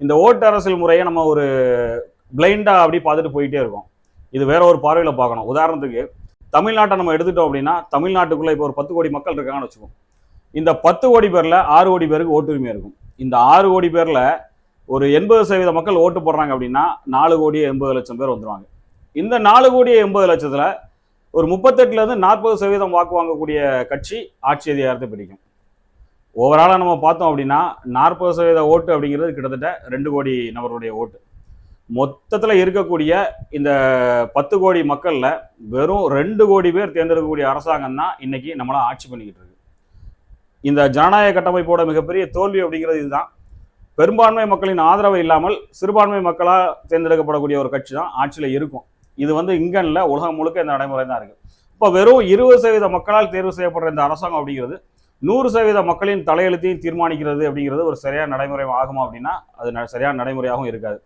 இந்த ஓட்டு அரசியல் முறையை நம்ம ஒரு பிளைண்டாக அப்படி பார்த்துட்டு போயிட்டே இருக்கோம். இது வேற ஒரு பார்வையில் பார்க்கணும். உதாரணத்துக்கு தமிழ்நாட்டை நம்ம எடுத்துட்டோம் அப்படின்னா தமிழ்நாட்டுக்குள்ளே இப்போ ஒரு பத்து கோடி மக்கள் இருக்காங்கன்னு வச்சுக்கோம் இந்த பத்து கோடி பேரில் ஆறு கோடி பேருக்கு ஓட்டுரிமை இருக்கும். இந்த ஆறு கோடி பேரில் ஒரு எண்பது சதவீத மக்கள் ஓட்டு போடுறாங்க அப்படின்னா நாலு கோடி எண்பது லட்சம் பேர் வந்துடுவாங்க இந்த நாலு கோடி எண்பது லட்சத்தில் ஒரு முப்பத்தெட்டுலேருந்து நாற்பது சதவீதம் வாக்கு வாங்கக்கூடிய கட்சி ஆட்சி அதிகாரத்தை பிடிக்கும். ஓவராலாக நம்ம பார்த்தோம் அப்படின்னா நாற்பது சதவீத ஓட்டு அப்படிங்கிறது கிட்டத்தட்ட ரெண்டு கோடி நபருடைய ஓட்டு. மொத்தத்தில் இருக்கக்கூடிய இந்த பத்து கோடி மக்களில் வெறும் ரெண்டு கோடி பேர் தேர்ந்தெடுக்கக்கூடிய அரசாங்கம் தான் இன்றைக்கி நம்மளாம் ஆட்சி பண்ணிக்கிட்டு இருக்கு. இந்த ஜனநாயக கட்டமைப்போட மிகப்பெரிய தோல்வி அப்படிங்கிறது இதுதான். பெரும்பான்மை மக்களின் ஆதரவு இல்லாமல் சிறுபான்மை மக்களாக தேர்ந்தெடுக்கப்படக்கூடிய ஒரு கட்சி தான் ஆட்சியில் இருக்கும். இது வந்து இங்கன்ல உலகம் முழுக்க இந்த நடைமுறை தான் இருக்குது இப்போ வெறும் இருபது சதவீத மக்களால் தேர்வு செய்யப்படுற இந்த அரசாங்கம் அப்படிங்கிறது நூறு சதவீத மக்களின் தலையெழுத்தையும் தீர்மானிக்கிறது அப்படிங்கிறது ஒரு சரியான நடைமுறை ஆகுமா அப்படின்னா அது ந- சரியான நடைமுறையாகவும் இருக்காது.